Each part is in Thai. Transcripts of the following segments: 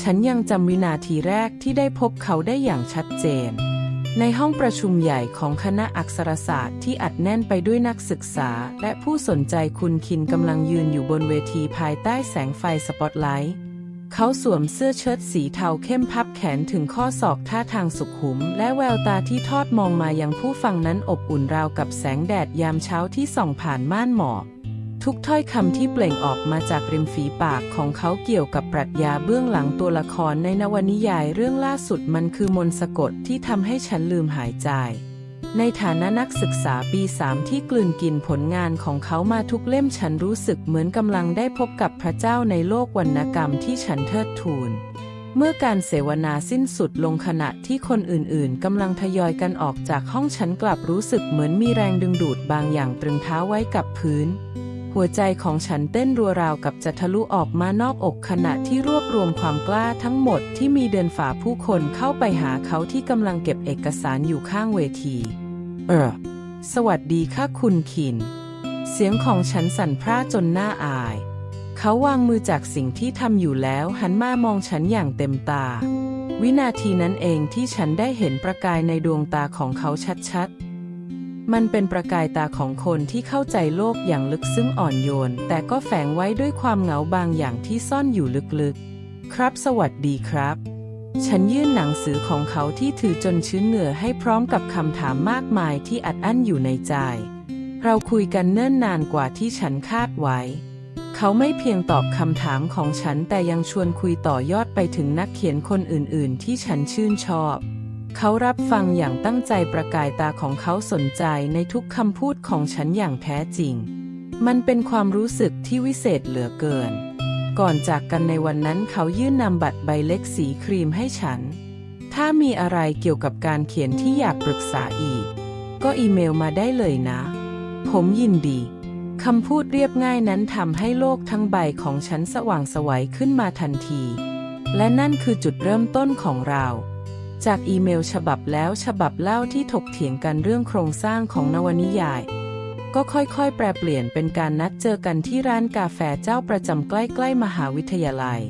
ฉันยังจำวินาทีแรกที่ได้พบเขาได้อย่างชัดเจน ในห้องประชุมใหญ่ของคณะอักษรศาสตร์ที่อัดแน่นไปด้วยนักศึกษา และผู้สนใจคุณคินกำลังยืนอยู่บนเวทีภายใต้แสงไฟสปอตไลท์เขาสวมเสื้อเชิ้ตสีเทาเข้มพับแขนถึงข้อศอกท่าทางสุขุม และแววตาที่ทอดมองมายังผู้ฟังนั้นอบอุ่นราวกับแสงแดดยามเช้าที่ส่องผ่านม่านหมอก ทุกถ้อยคำที่เปล่งออกมาจากริมฝีปากของเขาเกี่ยวกับปรัชญาเบื้องหลังตัวละครในนวนิยายเรื่องล่าสุดมันคือมนสะกดที่ทำให้ฉันลืมหายใจ ในฐานะนักศึกษาปีสามที่กลืนกินผลงานของเขามาทุกเล่มฉันรู้สึกเหมือนกำลังได้พบกับพระเจ้าในโลกวรรณกรรมที่ฉันเทิดทูนเมื่อการเสวนาสิ้นสุดลงขณะที่คนอื่นๆ กำลังทยอยกันออกจากห้องฉันกลับรู้สึกเหมือนมีแรงดึงดูดบางอย่างตรึงเท้าไว้กับพื้น หัวใจของฉันเต้นรัวราวกับจะทะลุออกมานอกอกขณะที่รวบรวมความกล้าทั้งหมดที่มีเดินฝ่าผู้คนเข้าไปหาเขาที่กำลังเก็บเอกสารอยู่ข้างเวที เออ สวัสดีค่ะคุณคิน เสียงของฉันสั่นพร่าจนหน้าอาย เขาวางมือจากสิ่งที่ทำอยู่แล้วหันมามองฉันอย่างเต็มตา วินาทีนั้นเองที่ฉันได้เห็นประกายในดวงตาของเขาชัดๆ มันเป็นประกายตาของคนที่เข้าใจโลกอย่างลึกซึ้งอ่อนโยน แต่ก็แฝงไว้ด้วยความเหงาบางอย่างที่ซ่อนอยู่ลึกๆ ครับสวัสดีครับ ฉันยื่นหนังสือของเขาที่ถือจนชื้นเหงื่อให้พร้อมกับคำถามมากมายที่อัดอั้นอยู่ในใจ เราคุยกันเนิ่นนานกว่าที่ฉันคาดไว้ เขาไม่เพียงตอบคำถามของฉันแต่ยังชวนคุยต่อยอดไปถึงนักเขียนคนอื่นๆ ที่ฉันชื่นชอบ เขารับฟังอย่างตั้งใจประกายตาของเขาสนใจในทุกคำพูดของฉันอย่างแท้จริง มันเป็นความรู้สึกที่วิเศษเหลือเกิน ก่อนจากกันในวันนั้นเขายื่นนำบัตรใบเล็กสีครีมให้ฉัน ถ้ามีอะไรเกี่ยวกับการเขียนที่อยากปรึกษาอีก ก็อีเมลมาได้เลยนะ ผมยินดีคำพูดเรียบง่ายนั้นทำให้โลกทั้งใบของฉันสว่างไสวัยขึ้นมาทันที และนั่นคือจุดเริ่มต้นของเรา จากอีเมลฉบับแล้วฉบับเล่าที่ถกเถียงกันเรื่องโครงสร้างของนวนิยาย ก็ค่อยๆ แปรเปลี่ยนเป็นการนัดเจอกันที่ร้านกาแฟเจ้าประจำใกล้ๆ มหาวิทยาลัย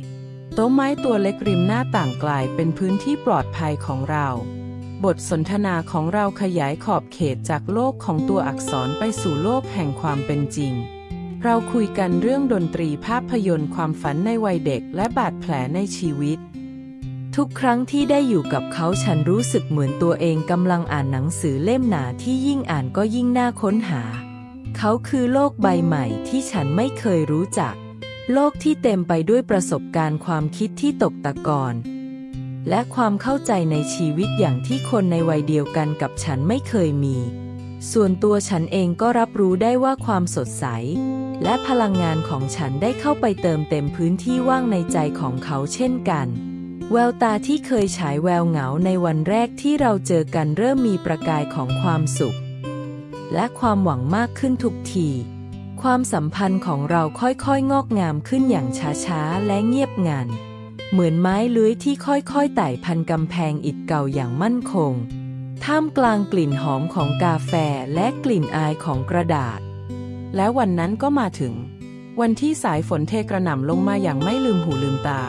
โต๊ะไม้ตัวเล็กริมหน้าต่างกลายเป็นพื้นที่ปลอดภัยของเรา บทสนทนาของเราขยายขอบเขตจากโลกของตัวอักษรไปสู่โลกแห่งความเป็นจริงเราคุยกันเรื่องดนตรีภาพยนตร์ความฝันในวัยเด็กและบาดแผลในชีวิต ทุกครั้งที่ได้อยู่กับเขาฉันรู้สึกเหมือนตัวเองกำลังอ่านหนังสือเล่มหนาที่ยิ่งอ่านก็ยิ่งน่าค้นหา เขาคือโลกใบใหม่ที่ฉันไม่เคยรู้จัก โลกที่เต็มไปด้วยประสบการณ์ความคิดที่ตกตะกอนและความเข้าใจในชีวิตอย่างที่คนในวัยเดียวกันกับฉันไม่เคยมี ส่วนตัวฉันเองก็รับรู้ได้ว่าความสดใส และพลังงานของฉันได้เข้าไปเติมเต็มพื้นที่ว่างในใจของเขาเช่นกัน แววตาที่เคยฉายแววเหงาในวันแรกที่เราเจอกันเริ่มมีประกายของความสุข และความหวังมากขึ้นทุกที ความสัมพันธ์ของเราค่อยๆ งอกงามขึ้นอย่างช้าๆ และเงียบงัน เหมือนไม้เลื้อยที่ค่อยๆ ไต่พันกำแพงอิฐเก่าอย่างมั่นคง ท่ามกลางกลิ่นหอมของกาแฟและกลิ่นอายของกระดาษ แล้ววันนั้นก็มาถึง วันที่สายฝนเทกระหน่ำลงมาอย่างไม่ลืมหูลืมตา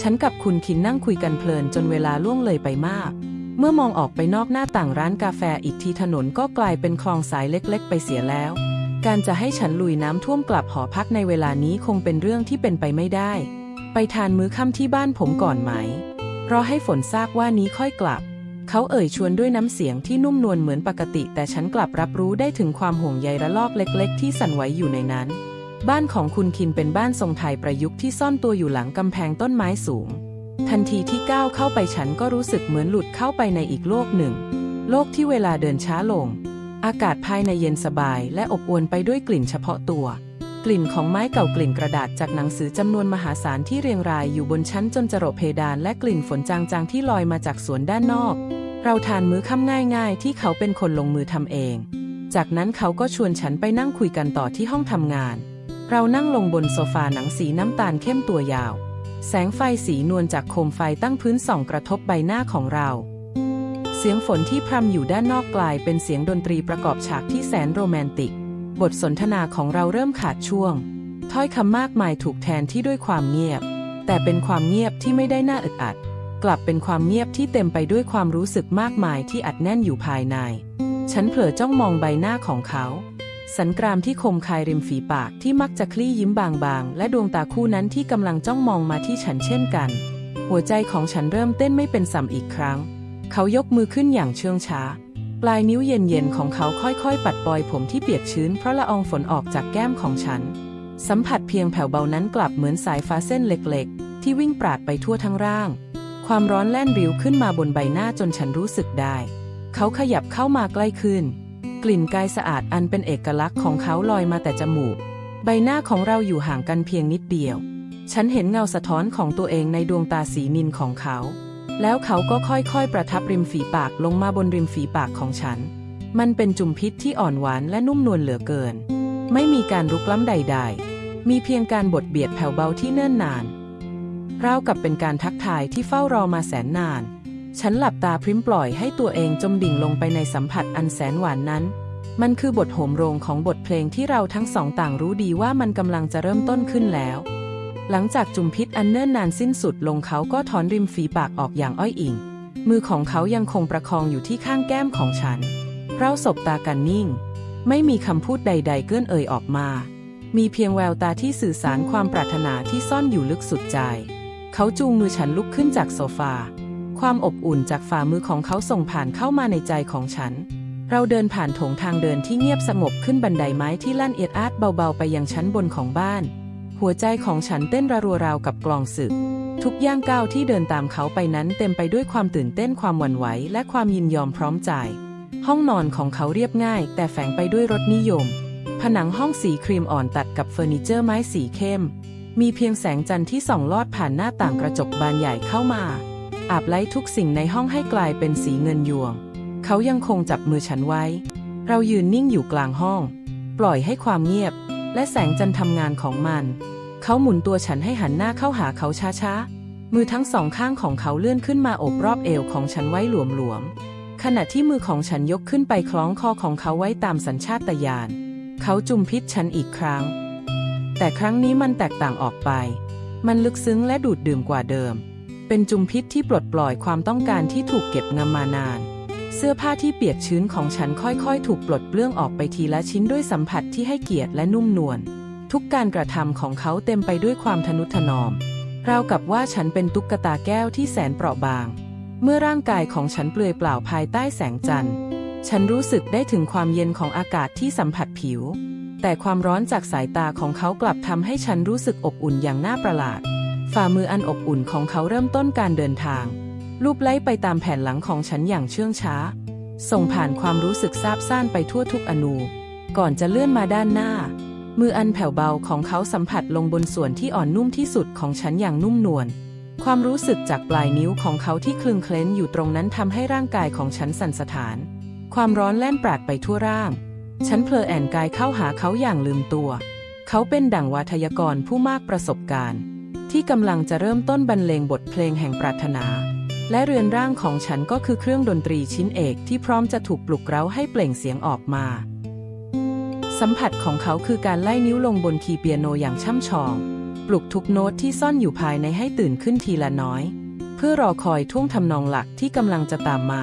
ฉันกับคุณคินนั่งคุยกันเพลินจนเวลาล่วงเลยไปมาก เมื่อมองออกไปนอกหน้าต่างร้านกาแฟอีกทีถนนก็กลายเป็นคลองสายเล็กๆ ไปเสียแล้ว การจะให้ฉันลุยน้ำท่วมกลับหอพักในเวลานี้คงเป็นเรื่องที่เป็นไปไม่ได้ ไปทานมื้อค่ำที่บ้านผมก่อนไหม รอให้ฝนซากว่านี้ค่อยกลับ เขาเอ่ยชวนด้วยน้ำเสียงที่นุ่มนวลเหมือนปกติ แต่ฉันกลับรับรู้ได้ถึงความห่วงใยระลอกเล็ก ๆ ที่สั่นไหวอยู่ในนั้น บ้านของคุณคินเป็นบ้านทรงไทยประยุกต์ที่ซ่อนตัวอยู่หลังกำแพงต้นไม้สูง ทันทีที่ก้าวเข้าไปฉันก็รู้สึกเหมือนหลุดเข้าไปในอีกโลกหนึ่ง โลกที่เวลาเดินช้าลง อากาศภายในเย็นสบายและอบอวลไปด้วยกลิ่นเฉพาะตัว กลิ่นของไม้เก่ากลิ่นกระดาษจากหนังสือจำนวนมหาศาลที่เรียงรายอยู่บนชั้นจนจรดเพดานและกลิ่นฝนจางๆที่ลอยมาจากสวนด้านนอก เราทานมื้อค่ำง่ายๆ ที่เขาเป็นคนลงมือทำเอง จากนั้นเขาก็ชวนฉันไปนั่งคุยกันต่อที่ห้องทำงาน เรานั่งลงบนโซฟาหนังสีน้ำตาลเข้มตัวยาว แสงไฟสีนวลจากโคมไฟตั้งพื้นส่องกระทบใบหน้าของเรา เสียงฝนที่พรำอยู่ด้านนอกกลายเป็นเสียงดนตรีประกอบฉากที่แสนโรแมนติก บทสนทนาของเราเริ่มขาดช่วง ถ้อยคำมากมายถูกแทนที่ด้วยความเงียบ แต่เป็นความเงียบที่ไม่ได้น่าอึดอัด กลับเป็นความเงียบที่เต็มไปด้วยความรู้สึกมากมายที่อัดแน่นอยู่ภายใน ฉันเผลอจ้องมองใบหน้าของเขา สันกรามที่คมคายริมฝีปากที่มักจะคลี่ยิ้มบางๆ และดวงตาคู่นั้นที่กำลังจ้องมองมาที่ฉันเช่นกัน หัวใจของฉันเริ่มเต้นไม่เป็นสัมอีกครั้ง เขายกมือขึ้นอย่างเชื่องช้า ปลายนิ้วเย็นๆของเขาค่อยๆ ปัดปล่อยผมที่เปียกชื้นเพราะละอองฝนออกจากแก้มของฉัน สัมผัสเพียงแผ่วเบานั้นกลับเหมือนสายฟ้าเส้นเล็กๆ ที่วิ่งปราดไปทั่วทั้งร่าง ความร้อนแล่นริ้วขึ้นมาบนใบหน้าจนฉันรู้สึกได้ เขาขยับเข้ามาใกล้ขึ้น กลิ่นกายสะอาดอันเป็นเอกลักษณ์ของเขาลอยมาแต่จมูก ใบหน้าของเราอยู่ห่างกันเพียงนิดเดียว ฉันเห็นเงาสะท้อนของตัวเองในดวงตาสีนินของเขา แล้วเขาก็ค่อยๆ ประทับริมฝีปากลงมาบนริมฝีปากของฉัน มันเป็นจุมพิษที่อ่อนหวานและนุ่มนวลเหลือเกิน ไม่มีการรุกล้ำใด ๆ มีเพียงการบดเบียดแผ่วเบาที่เนิ่นนานราวกับเป็นการทักทายที่เฝ้ารอมาแสนนาน ฉันหลับตาพริ้มปล่อยให้ตัวเองจมดิ่งลงไปในสัมผัสอันแสนหวานนั้น มันคือบทโหมโรงของบทเพลงที่เราทั้งสองต่างรู้ดีว่ามันกำลังจะเริ่มต้นขึ้นแล้ว หลังจากจุมพิษอันเนิ่นนานสิ้นสุดลงเขาก็ถอนริมฝีปากออกอย่างอ้อยอิง มือของเขายังคงประคองอยู่ที่ข้างแก้มของฉัน เราสบตากันนิ่ง ไม่มีคำพูดใด ๆ เกื้อนเอ่ยออกมา มีเพียงแววตาที่สื่อสารความปรารถนาที่ซ่อนอยู่ลึกสุดใจ เขาจูงมือฉันลุกขึ้นจากโซฟา ความอบอุ่นจากฝ่ามือของเขาส่งผ่านเข้ามาในใจของฉัน เราเดินผ่านโถงทางเดินที่เงียบสงบขึ้นบันไดไม้ที่ลั่นเอียดอาดเบาๆ ไปยังชั้นบนของบ้าน หัวใจของฉันเต้นระรัวราวกับกลองศึก ทุกย่างก้าวที่เดินตามเขาไปนั้นเต็มไปด้วยความตื่นเต้นความหวั่นไหว และความยินยอมพร้อมใจห้องนอนของเขาเรียบง่าย แต่แฝงไปด้วยรสนิยม ผนังห้องสีครีมอ่อนตัดกับเฟอร์นิเจอร์ไม้สีเข้ม มีเพียงแสงจันทร์ที่ส่องลอดผ่านหน้าต่างกระจกบานใหญ่เข้ามา อาบไล้ทุกสิ่งในห้องให้กลายเป็นสีเงินยวง เขายังคงจับมือฉันไว้ เรายืนนิ่งอยู่กลางห้อง ปล่อยให้ความเงียบ และแสงจันทร์ทำงานของมัน เขาหมุนตัวฉันให้หันหน้าเข้าหาเขาช้าๆ มือทั้งสองข้างของเขาเลื่อนขึ้นมาโอบรอบเอวของฉันไว้หลวมๆ ขณะที่มือของฉันยกขึ้นไปคล้องคอของเขาไว้ตามสัญชาตญาณ เขาจุมพิษฉันอีกครั้ง แต่ครั้งนี้มันแตกต่างออกไป มันลึกซึ้งและดูดดื่มกว่าเดิม เป็นจุมพิษที่ปลดปล่อยความต้องการที่ถูกเก็บงำมานาน เสื้อผ้าที่เปียกชื้นของฉันค่อยๆ ถูกปลดเปลื้องออกไปทีละชิ้นด้วยสัมผัสที่ให้เกียรติและนุ่มนวลทุกการกระทำของเขาเต็มไปด้วยความทนุถนอมราวกับว่าฉันเป็นตุ๊กตาแก้วที่แสนเปราะบาง เมื่อร่างกายของฉันเปลือยเปล่าภายใต้แสงจันทร์ฉันรู้สึกได้ถึงความเย็นของอากาศที่สัมผัสผิว แต่ความร้อนจากสายตาของเขากลับทำให้ฉันรู้สึกอบอุ่นอย่างน่าประหลาด ฝ่ามืออันอบอุ่นของเขาเริ่มต้นการเดินทาง ลูบไล้ไปตามแผ่นหลังของฉันอย่างเชื่องช้า ส่งผ่านความรู้สึกซาบซ่านไปทั่วทุกอนู ก่อนจะเลื่อนมาด้านหน้า มืออันแผ่วเบาของเขาสัมผัสลงบนส่วนที่อ่อนนุ่มที่สุดของฉันอย่างนุ่มนวล ความรู้สึกจากปลายนิ้วของเขาที่คลึงเคล้นอยู่ตรงนั้นทำให้ร่างกายของฉันสั่นสะท้าน ความร้อนแล่นปราดไปทั่วร่าง ฉันเพลอแอนกายเข้าหาเขาอย่างลืมตัว เขาเป็นดั่งวาทยากรผู้มากประสบการณ์ ที่กำลังจะเริ่มต้นบรรเลงบทเพลงแห่งปรารถนา และเรือนร่างของฉันก็คือเครื่องดนตรีชิ้นเอกที่พร้อมจะถูกปลุกเร้าให้เปล่งเสียงออกมา สัมผัสของเขาคือการไล่นิ้วลงบนคีย์เปียโนอย่างช่ำชอง ปลุกทุกโน้ตที่ซ่อนอยู่ภายในให้ตื่นขึ้นทีละน้อย เพื่อรอคอยท่วงทำนองหลักที่กำลังจะตามมา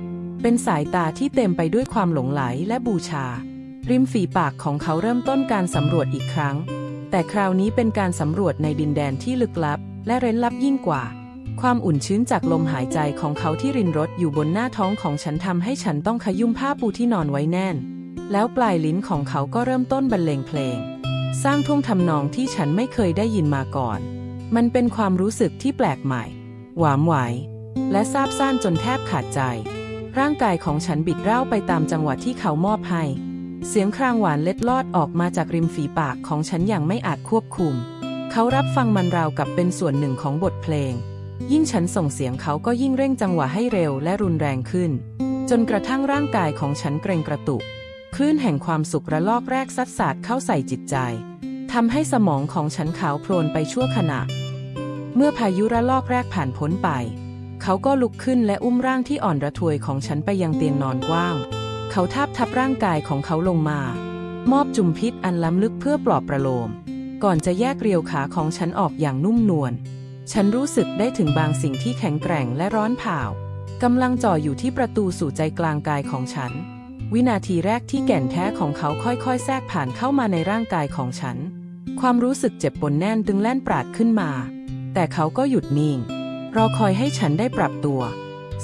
เป็นสายตาที่เต็มไปด้วยความหลงไหลและบูชา ริมฝีปากของเขาเริ่มต้นการสำรวจอีกครั้ง แต่คราวนี้เป็นการสำรวจในดินแดนที่ลึกลับ และเร้นลับยิ่งกว่า ความอุ่นชื้นจากลมหายใจของเขาที่รินรถอยู่บนหน้าท้องของฉันทำให้ฉันต้องขยุ่มผ้าปูที่นอนไว้แน่น แล้วปลายลิ้นของเขาก็เริ่มต้นบรรเลงเพลง สร้างท่วงทำนองที่ฉันไม่เคยได้ยินมาก่อน มันเป็นความรู้สึกที่แปลกใหม่ หวามไหว และซาบซ่านจนแทบขาดใจ ร่างกายของฉันบิดเร่าไปตามจังหวะที่เขามอบให้ เสียงครางหวานเล็ดลอดออกมาจากริมฝีปากของฉันอย่างไม่อาจควบคุม เขารับฟังมันราวกับเป็นส่วนหนึ่งของบทเพลง ยิ่งฉันส่งเสียงเขาก็ยิ่งเร่งจังหวะให้เร็วและรุนแรงขึ้น จนกระทั่งร่างกายของฉันเกรงกระตุก คลื่นแห่งความสุขระลอกแรกซัดสาดเข้าใส่จิตใจทำให้สมองของฉันขาวโพลนไปชั่วขณะ เมื่อพายุระลอกแรกผ่านพ้นไป เขาก็ลุกขึ้นและอุ้มร่างที่อ่อนระทวยของฉันไปยังเตียงนอนกว้าง เขาทาบทับร่างกายของเขาลงมา มอบจุมพิษอันล้ำลึกเพื่อปลอบประโลม ก่อนจะแยกเรียวขาของฉันออกอย่างนุ่มนวล ฉันรู้สึกได้ถึงบางสิ่งที่แข็งแกร่งและร้อนเผากำลังจ่ออยู่ที่ประตูสู่ใจกลางกายของฉัน วินาทีแรกที่แก่นแท้ของเขาค่อยๆ แทรกผ่านเข้ามาในร่างกายของฉัน ความรู้สึกเจ็บปนแน่นตึงแล่นปราดขึ้นมา แต่เขาก็หยุดนิ่ง รอคอยให้ฉันได้ปรับตัว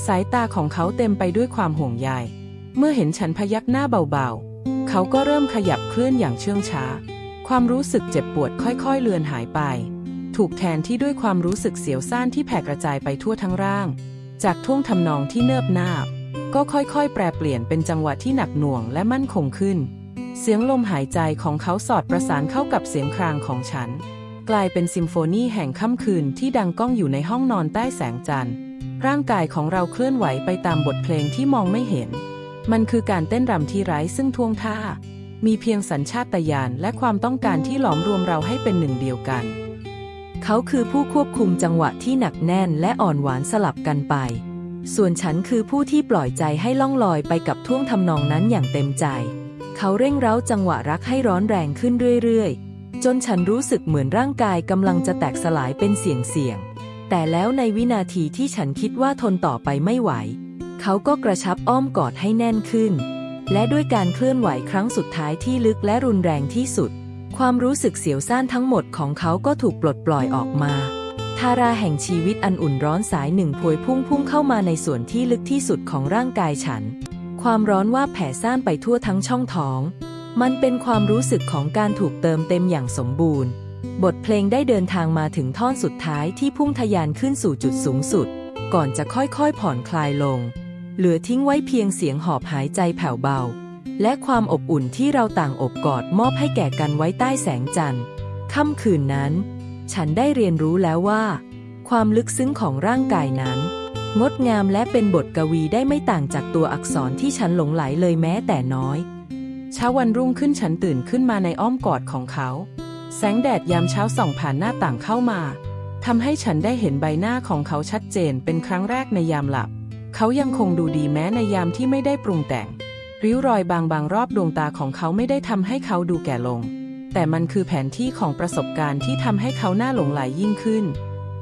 สายตาของเขาเต็มไปด้วยความห่วงใย เมื่อเห็นฉันพยักหน้าเบาๆ เขาก็เริ่มขยับเคลื่อนอย่างเชื่องช้า ความรู้สึกเจ็บปวดค่อยๆ เลือนหายไป ถูกแทนที่ด้วยความรู้สึกเสียวซ่านที่แผ่กระจายไปทั่วทั้งร่าง จากท่วงทำนองที่เนิบนาบ ก็ค่อยๆ แปรเปลี่ยนเป็นจังหวะที่หนักหน่วงและมั่นคงขึ้น เสียงลมหายใจของเขาสอดประสานเข้ากับเสียงครางของฉัน กลายเป็นซิมโฟนีแห่งค่ำคืนที่ดังก้องอยู่ในห้องนอนใต้แสงจันทร์ ร่างกายของเราเคลื่อนไหวไปตามบทเพลงที่มองไม่เห็น มันคือการเต้นรำที่ไร้ซึ่งท่วงท่า มีเพียงสัญชาตญาณและความต้องการที่หลอมรวมเราให้เป็นหนึ่งเดียวกัน เขาคือผู้ควบคุมจังหวะที่หนักแน่นและอ่อนหวานสลับกันไป ส่วนฉันคือผู้ที่ปล่อยใจให้ล่องลอยไปกับท่วงทำนองนั้นอย่างเต็มใจ เขาเร่งเร้าจังหวะรักให้ร้อนแรงขึ้นเรื่อยๆ จนฉันรู้สึกเหมือนร่างกายกำลังจะแตกสลายเป็นเสียงเสียงๆแต่แล้วในวินาทีที่ฉันคิดว่าทนต่อไปไม่ไหว เขาก็กระชับอ้อมกอดให้แน่นขึ้น และด้วยการเคลื่อนไหวครั้งสุดท้ายที่ลึกและรุนแรงที่สุด ความรู้สึกเสียวซ่านทั้งหมดของเขาก็ถูกปลดปล่อยออกมา ทาราแห่งชีวิตอันอุ่นร้อนสายหนึ่งพวยพุ่งพุ่งเข้ามาในส่วนที่ลึกที่สุดของร่างกายฉัน ความร้อนว่าแผ่ซ่านไปทั่วทั้งช่องท้อง มันเป็นความรู้สึกของการถูกเติมเต็มอย่างสมบูรณ์ บทเพลงได้เดินทางมาถึงท่อนสุดท้ายที่พุ่งทะยานขึ้นสู่จุดสูงสุด ก่อนจะค่อยๆผ่อนคลายลง เหลือทิ้งไว้เพียงเสียงหอบหายใจแผ่วเบา และความอบอุ่นที่เราต่างอบกอดมอบให้แก่กันไว้ใต้แสงจันทร์ค่ำคืนนั้น ฉันได้เรียนรู้แล้วว่า ความลึกซึ้งของร่างกายนั้น งดงามและเป็นบทกวีได้ไม่ต่างจากตัวอักษรที่ฉันหลงไหลเลยแม้แต่น้อย เช้าวันรุ่งขึ้นฉันตื่นขึ้นมาในอ้อมกอดของเขา แสงแดดยามเช้าส่องผ่านหน้าต่างเข้ามาทำให้ฉันได้เห็นใบหน้าของเขาชัดเจนเป็นครั้งแรกในยามหลับ เขายังคงดูดีแม้ในยามที่ไม่ได้ปรุงแต่ง ริ้วรอยบางๆรอบดวงตาของเขาไม่ได้ทำให้เขาดูแก่ลง แต่มันคือแผนที่ของประสบการณ์ที่ทำให้เขาหน้าหลงไหลยิ่งขึ้น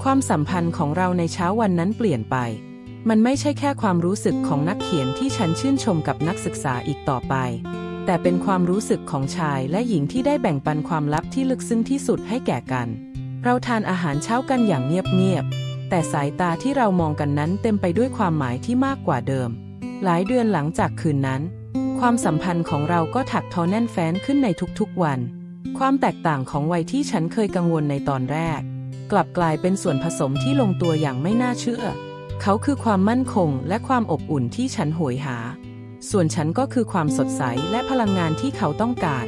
ความสัมพันธ์ของเราในเช้าวันนั้นเปลี่ยนไป มันไม่ใช่แค่ความรู้สึกของนักเขียนที่ฉันชื่นชมกับนักศึกษาอีกต่อไป แต่เป็นความรู้สึกของชายและหญิงที่ได้แบ่งปันความลับที่ลึกซึ้งที่สุดให้แก่กัน เราทานอาหารเช้ากันอย่างเงียบๆ แต่สายตาที่เรามองกันนั้นเต็มไปด้วยความหมายที่มากกว่าเดิม หลายเดือนหลังจากคืนนั้น ความสัมพันธ์ของเราก็ถักทอแน่นแฟ้นขึ้นในทุกๆวัน ความแตกต่างของวัยที่ฉันเคยกังวลในตอนแรก กลับกลายเป็นส่วนผสมที่ลงตัวอย่างไม่น่าเชื่อ เขาคือความมั่นคงและความอบอุ่นที่ฉันโหยหา ส่วนฉันก็คือความสดใสและพลังงานที่เขาต้องการ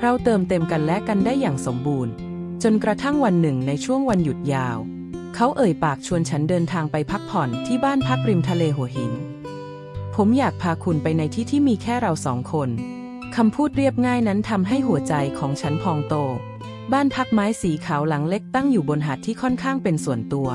เราเติมเต็มกันและกันได้อย่างสมบูรณ์ จนกระทั่งวันหนึ่งในช่วงวันหยุดยาว เขาเอ่ยปากชวนฉันเดินทางไปพักผ่อนที่บ้านพักริมทะเลหัวหิน ผมอยากพาคุณไปในที่ที่มีแค่เราสองคนคำพูดเรียบง่ายนั้นทำให้หัวใจของฉันพองโต บ้านพักไม้สีขาวหลังเล็กตั้งอยู่บนหาดที่ค่อนข้างเป็นส่วนตัว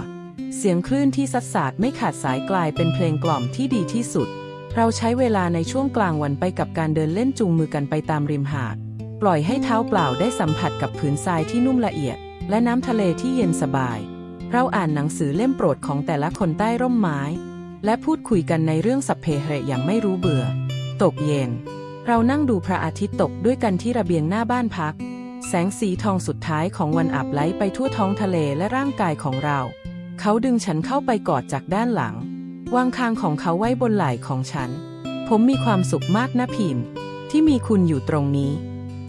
เสียงคลื่นที่ซัดสาดไม่ขาดสายกลายเป็นเพลงกล่อมที่ดีที่สุด เราใช้เวลาในช่วงกลางวันไปกับการเดินเล่นจูงมือกันไปตามริมหาด ปล่อยให้เท้าเปล่าได้สัมผัสกับผืนทรายที่นุ่มละเอียด และน้ำทะเลที่เย็นสบาย เราอ่านหนังสือเล่มโปรดของแต่ละคนใต้ร่มไม้ และพูดคุยกันในเรื่องสัพเพเหระอย่างไม่รู้เบื่อ ตกเย็น เรานั่งดูพระอาทิตย์ตกด้วยกันที่ระเบียงหน้าบ้านพัก แสงสีทองสุดท้ายของวันอับไหลไปทั่วท้องทะเลและร่างกายของเรา เขาดึงฉันเข้าไปกอดจากด้านหลัง วางคางของเขาไว้บนไหล่ของฉัน ผมมีความสุขมากนะพิมพ์ ที่มีคุณอยู่ตรงนี้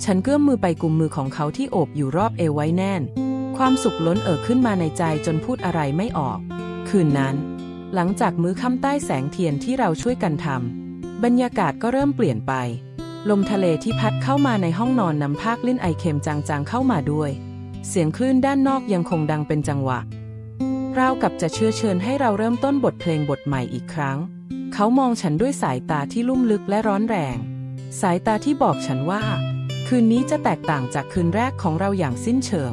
ฉันเกื้อมมือไปกุมมือของเขาที่โอบอยู่รอบเอวไว้แน่น ความสุขล้นเอ่อขึ้นมาในใจจนพูดอะไรไม่ออก คืนนั้น หลังจากมื้อค่ำใต้แสงเทียนที่เราช่วยกันทำบรรยากาศก็เริ่มเปลี่ยนไป ลมทะเลที่พัดเข้ามาในห้องนอนนำภาคลิ้นไอเค็มจางๆเข้ามาด้วย เสียงคลื่นด้านนอกยังคงดังเป็นจังหวะ ราวกับจะเชื้อเชิญให้เราเริ่มต้นบทเพลงบทใหม่อีกครั้ง เขามองฉันด้วยสายตาที่ลุ่มลึกและร้อนแรง สายตาที่บอกฉันว่า คืนนี้จะแตกต่างจากคืนแรกของเราอย่างสิ้นเชิง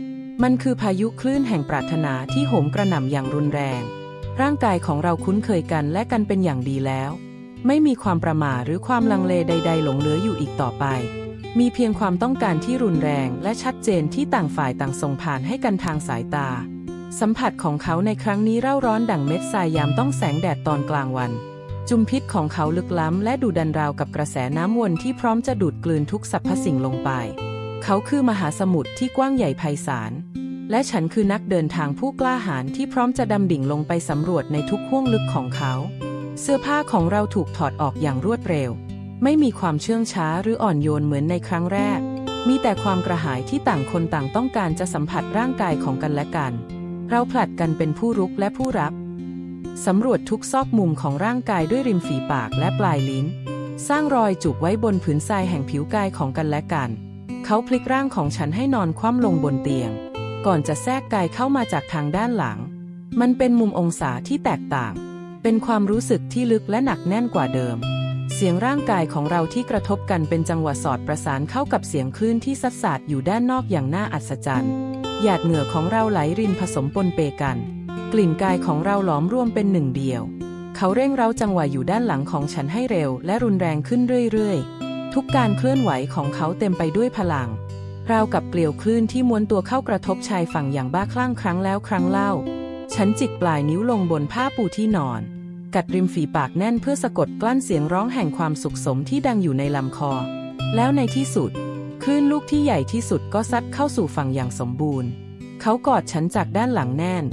มันคือพายุคลื่นแห่งปรารถนาที่โหมกระหน่ำอย่างรุนแรง ร่างกายของเราคุ้นเคยกันและกันเป็นอย่างดีแล้ว ไม่มีความประมาทหรือความลังเลใด ๆ หลงเหลืออยู่อีกต่อไป มีเพียงความต้องการที่รุนแรงและชัดเจนที่ต่างฝ่ายต่างส่งผ่านให้กันทางสายตา สัมผัสของเขาในครั้งนี้เร่าร้อนดั่งเม็ดทรายยามต้องแสงแดดตอนกลางวัน จุมพิษของเขาลึกล้ำและดูดันราวกับกระแสน้ำวนที่พร้อมจะดูดกลืนทุกสรรพสิ่งลงไป เขาคือมหาสมุทรที่กว้างใหญ่ไพศาล และฉันคือนักเดินทางผู้กล้าหาญที่พร้อมจะดำดิ่งลงไปสำรวจในทุกห้วงลึกของเขา เสื้อผ้าของเราถูกถอดออกอย่างรวดเร็ว ไม่มีความเชื่องช้าหรืออ่อนโยนเหมือนในครั้งแรก มีแต่ความกระหายที่ต่างคนต่างต้องการจะสัมผัสร่างกายของกันและกัน เราผลัดกันเป็นผู้รุกและผู้รับสำรวจทุกซอกมุมของร่างกายด้วยริมฝีปากและปลายลิ้น สร้างรอยจุกไว้บนผืนทรายแห่งผิวกายของกันและกัน เขาพลิกร่างของฉันให้นอนคว่ำลงบนเตียง ก่อนจะแทรกกายเข้ามาจากทางด้านหลัง มันเป็นมุมองศาที่แตกต่าง เป็นความรู้สึกที่ลึกและหนักแน่นกว่าเดิม เสียงร่างกายของเราที่กระทบกันเป็นจังหวะสอดประสานเข้ากับเสียงคลื่นที่ซัดสาดอยู่ด้านนอกอย่างน่าอัศจรรย์หยาดเหงื่อของเราไหลรินผสมปนเปกัน กลิ่นกายของเราหลอมรวมเป็นหนึ่งเดียว เขาเร่งเราจังหวะอยู่ด้านหลังของฉันให้เร็ว และรุนแรงขึ้นเรื่อยๆ ทุกการเคลื่อนไหวของเขาเต็มไปด้วยพลัง ราวกับเกลียวคลื่นที่ม้วนตัวเข้ากระทบชายฝั่งอย่างบ้าคลั่งครั้งแล้วครั้งเล่า ฉันจิกปลายนิ้วลงบนผ้าปูที่นอน กัดริมฝีปากแน่นเพื่อสะกดกลั้นเสียงร้องแห่งความสุขสมที่ดังอยู่ในลำคอ แล้วในที่สุด คลื่นลูกที่ใหญ่ที่สุดก็ซัดเข้าสู่ฝั่งอย่างสมบูรณ์ เขากอดฉันจากด้านหลังแน่น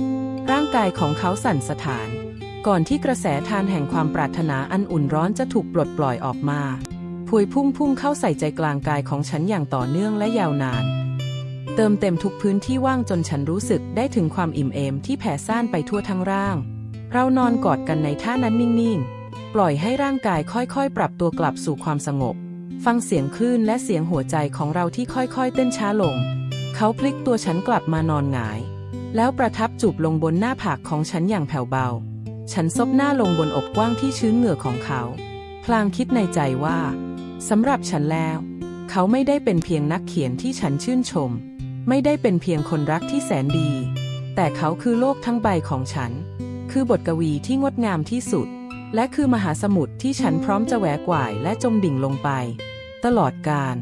ร่างกายของเขาสั่นสะท้าน ก่อนที่กระแสทานแห่งความปรารถนาอันอุ่นร้อนจะถูกปลดปล่อยออกมา พวยพุ่งพุ่งเข้าใส่ใจกลางกายของฉันอย่างต่อเนื่องและยาวนาน เติมเต็มทุกพื้นที่ว่างจนฉันรู้สึกได้ถึงความอิ่มเอมที่แผ่ซ่านไปทั่วทั้งร่าง เรานอนกอดกันในท่านั้นนิ่งๆ ปล่อยให้ร่างกายค่อยๆ ปรับตัวกลับสู่ความสงบ ฟังเสียงคลื่นและเสียงหัวใจของเราที่ค่อยๆ เต้นช้าลง เขาพลิกตัวฉันกลับมานอนหงาย แล้วประทับจูบลงบนหน้าผากของฉันอย่างแผ่วเบา ฉันซบหน้าลงบนอกกว้างที่ชื้นเหงื่อของเขา พลางคิดในใจว่า สำหรับฉันแล้ว เขาไม่ได้เป็นเพียงนักเขียนที่ฉันชื่นชม ไม่ได้เป็นเพียงคนรักที่แสนดี แต่เขาคือโลกทั้งใบของฉัน คือบทกวีที่งดงามที่สุด และคือมหาสมุทรที่ฉันพร้อมจะแหวกว่ายและจมดิ่งลงไป ตลอดกาล